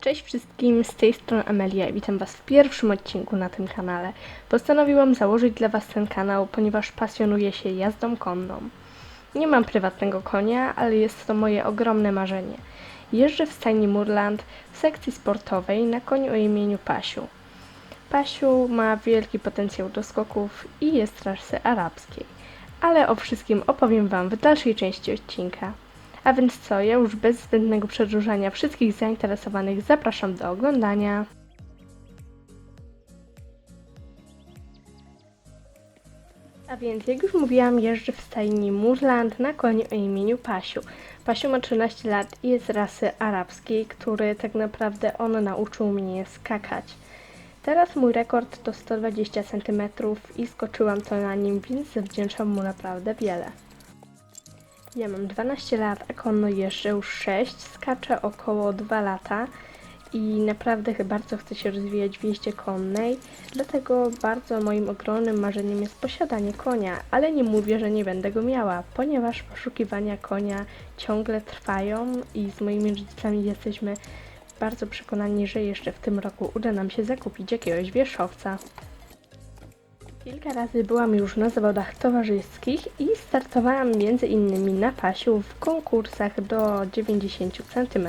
Cześć wszystkim, z tej strony Amelia i witam Was w pierwszym odcinku na tym kanale. Postanowiłam założyć dla Was ten kanał, ponieważ pasjonuję się jazdą konną. Nie mam prywatnego konia, ale jest to moje ogromne marzenie. Jeżdżę w stajni Murland w sekcji sportowej na koniu o imieniu Pasiu. Pasiu ma wielki potencjał do skoków i jest rasy arabskiej. Ale o wszystkim opowiem Wam w dalszej części odcinka. A więc co, ja już bez zbędnego przedłużania wszystkich zainteresowanych zapraszam do oglądania. A więc, jak już mówiłam, jeżdżę w stajni Murland na koniu o imieniu Pasiu. Pasiu ma 13 lat i jest z rasy arabskiej, który tak naprawdę on nauczył mnie skakać. Teraz mój rekord to 120 cm i skoczyłam to na nim, więc zawdzięczam mu naprawdę wiele. Ja mam 12 lat, a konno jeżdżę już 6, skaczę około 2 lata i naprawdę bardzo chcę się rozwijać w jeździe konnej, dlatego bardzo moim ogromnym marzeniem jest posiadanie konia, ale nie mówię, że nie będę go miała, ponieważ poszukiwania konia ciągle trwają i z moimi rodzicami jesteśmy bardzo przekonani, że jeszcze w tym roku uda nam się zakupić jakiegoś wierzchowca. Kilka razy byłam już na zawodach towarzyskich i startowałam między innymi na pasiu w konkursach do 90 cm,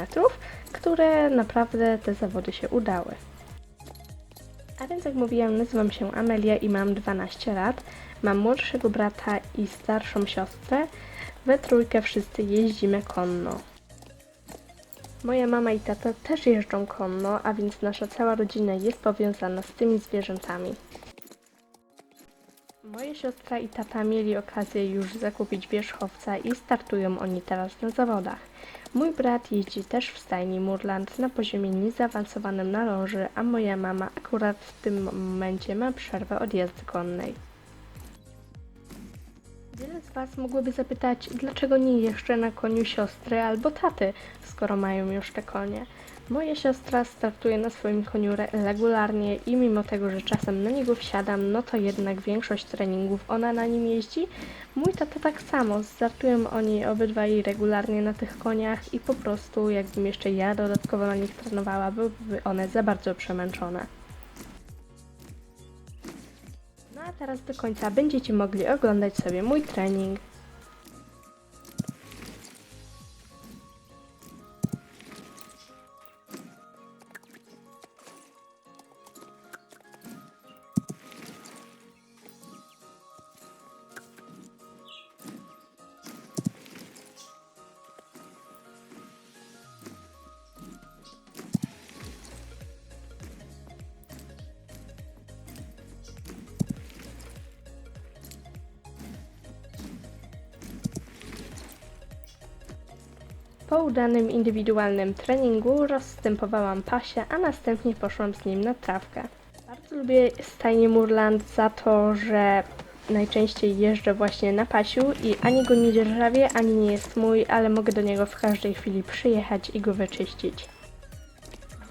które naprawdę te zawody się udały. A więc jak mówiłam, nazywam się Amelia i mam 12 lat. Mam młodszego brata i starszą siostrę. We trójkę wszyscy jeździmy konno. Moja mama i tata też jeżdżą konno, a więc nasza cała rodzina jest powiązana z tymi zwierzętami. Moja siostra i tata mieli okazję już zakupić wierzchowca i startują oni teraz na zawodach. Mój brat jeździ też w stajni Murland na poziomie niezaawansowanym na ląży, a moja mama akurat w tym momencie ma przerwę od jazdy konnej. Wiele z Was mogłoby zapytać, dlaczego nie jeżdżę na koniu siostry albo taty, skoro mają już te konie. Moja siostra startuje na swoim koniu re- regularnie i mimo tego, że czasem na niego wsiadam, no to jednak większość treningów ona na nim jeździ. Mój tata tak samo, startują oni obydwaj regularnie na tych koniach i po prostu jakbym jeszcze ja dodatkowo na nich trenowała, byłyby one za bardzo przemęczone. No a teraz do końca będziecie mogli oglądać sobie mój trening. Po udanym indywidualnym treningu rozstępowałam pasie, a następnie poszłam z nim na trawkę. Bardzo lubię stajnię Murland za to, że najczęściej jeżdżę właśnie na pasiu i ani go nie dzierżawię, ani nie jest mój, ale mogę do niego w każdej chwili przyjechać i go wyczyścić.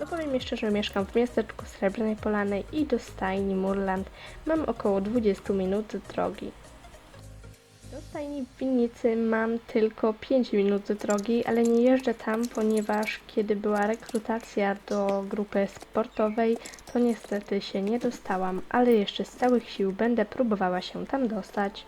No powiem jeszcze, że mieszkam w miasteczku Srebrnej Polany i do stajni Murland mam około 20 minut drogi. Do stajni w Winnicy mam tylko 5 minut drogi, ale nie jeżdżę tam, ponieważ kiedy była rekrutacja do grupy sportowej, to niestety się nie dostałam, ale jeszcze z całych sił będę próbowała się tam dostać.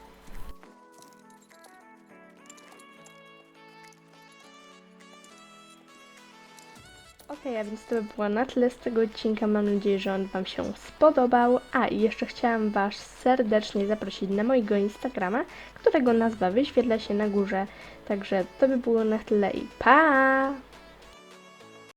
Okej, a więc to by było na tyle z tego odcinka. Mam nadzieję, że on Wam się spodobał. A i jeszcze chciałam Was serdecznie zaprosić na mojego Instagrama, którego nazwa wyświetla się na górze. Także to by było na tyle i pa!